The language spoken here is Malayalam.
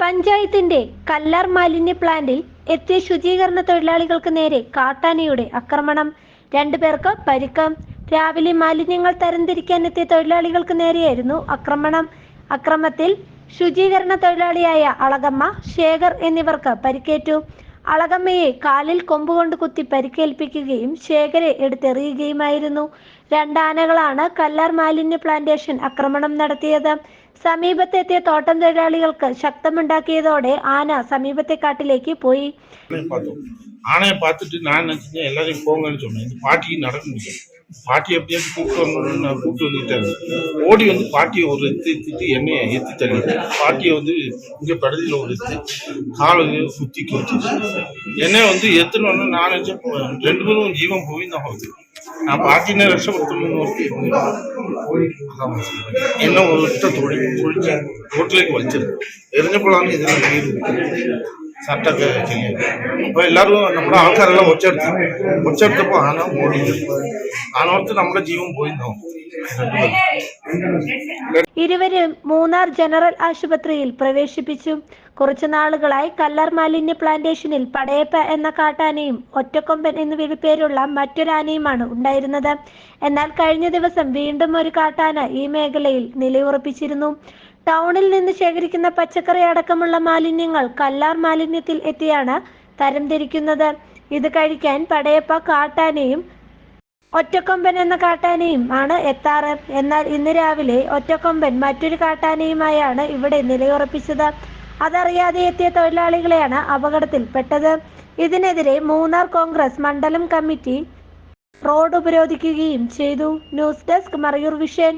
പഞ്ചായത്തിന്റെ കല്ലാർ മാലിന്യ പ്ലാന്റിൽ എത്തിയ ശുചീകരണ തൊഴിലാളികൾക്ക് നേരെ കാട്ടാനയുടെ ആക്രമണം. രണ്ടുപേർക്ക് പരിക്ക്. രാവിലെ മാലിന്യങ്ങൾ തരംതിരിക്കാൻ എത്തിയ തൊഴിലാളികൾക്ക് നേരെയായിരുന്നു ആക്രമണം. അക്രമത്തിൽ ശുചീകരണ തൊഴിലാളിയായ അളകമ്മ ശേഖർ എന്നിവർക്ക് പരിക്കേറ്റു. അളകമ്മയെ കാലിൽ കൊമ്പുകൊണ്ട് കുത്തി പരിക്കേൽപ്പിക്കുകയും ശേഖരെ എടുത്തെറിയുകയുമായിരുന്നു. രണ്ടാനകളാണ് കല്ലാർ മാലിന്യ പ്ലാന്റേഷൻ ആക്രമണം നടത്തിയത്. സമീപത്തെത്തിയ തോട്ടം തൊഴിലാളികൾക്ക് ശക്തമുണ്ടാക്കിയതോടെ ആന സമീപത്തെ കാട്ടിലേക്ക് പോയി ஆணையை பார்த்தோம் ஆணையை பார்த்துட்டு நான் நினச்சேன் எல்லாரையும் போங்கன்னு சொன்னேன் இந்த பாட்டிக்கு நடக்க முடியும் பாட்டி எப்படியாச்சும் கூப்பிட்டு வரணும்னு நான் கூப்பிட்டு வந்துட்டாரு ஓடி வந்து பாட்டியை ஒரு எத்து எத்திட்டு என்னைய எத்தி தள்ளி பாட்டியை வந்து இங்கே படத்தில் ஒரு எத்து காலை சுற்றி வச்சுச்சு என்னைய வந்து எத்தணுன்னு நான் நினச்சேன் ரெண்டு பேரும் ஜீவன் போய் தான் போகுது ആ പാർട്ടിനെ രക്ഷപ്പെടുത്തുമെന്ന് ഓർത്തി എന്നെ ഒറ്റ തൊഴിൽ തൊഴിച്ച് റോട്ടിലേക്ക് വലിച്ചത് എറിഞ്ഞപ്പോഴാണ് ഇതിനെ വീട് സട്ടൊക്കെ ചെയ്യുന്നത് അപ്പൊ എല്ലാവരും നമ്മുടെ ആൾക്കാരെല്ലാം ഒച്ചെടുത്തു ഒച്ചെടുത്തപ്പോൾ ആന ഓടി ആനോർത്ത് നമ്മുടെ ജീവൻ പോയി ഇരുവരും മൂന്നാർ ജനറൽ ആശുപത്രിയിൽ പ്രവേശിപ്പിച്ചു. കുറച്ചു നാളുകളായി കല്ലാർ മാലിന്യ പ്ലാന്റേഷനിൽ പടയപ്പ എന്ന കാട്ടാനയും ഒറ്റക്കൊമ്പൻ എന്ന വിളിപ്പേരുള്ള മറ്റൊരാനയുമാണ് ഉണ്ടായിരുന്നത്. എന്നാൽ കഴിഞ്ഞ ദിവസം വീണ്ടും ഒരു കാട്ടാന ഈ മേഖലയിൽ നിലയുറപ്പിച്ചിരുന്നു. ടൗണിൽ നിന്ന് ശേഖരിക്കുന്ന പച്ചക്കറി അടക്കമുള്ള മാലിന്യങ്ങൾ കല്ലാർ മാലിന്യത്തിൽ എത്തിയാണ് തരംതിരിക്കുന്നത് ഇത് കഴിക്കാൻ പടയപ്പ കാട്ടാനയും ഒറ്റക്കൊമ്പൻ എന്ന കാട്ടാനയും ആണ് എത്താറ്. എന്നാൽ ഇന്ന് രാവിലെ ഒറ്റക്കൊമ്പൻ മറ്റൊരു കാട്ടാനയുമായാണ് ഇവിടെ നിലയുറപ്പിച്ചത്. അതറിയാതെ എത്തിയ തൊഴിലാളികളെയാണ് അപകടത്തിൽപ്പെട്ടത്. ഇതിനെതിരെ മൂന്നാർ കോൺഗ്രസ് മണ്ഡലം കമ്മിറ്റി റോഡ് ഉപരോധിക്കുകയും ചെയ്തു. News desk Marayoor vision.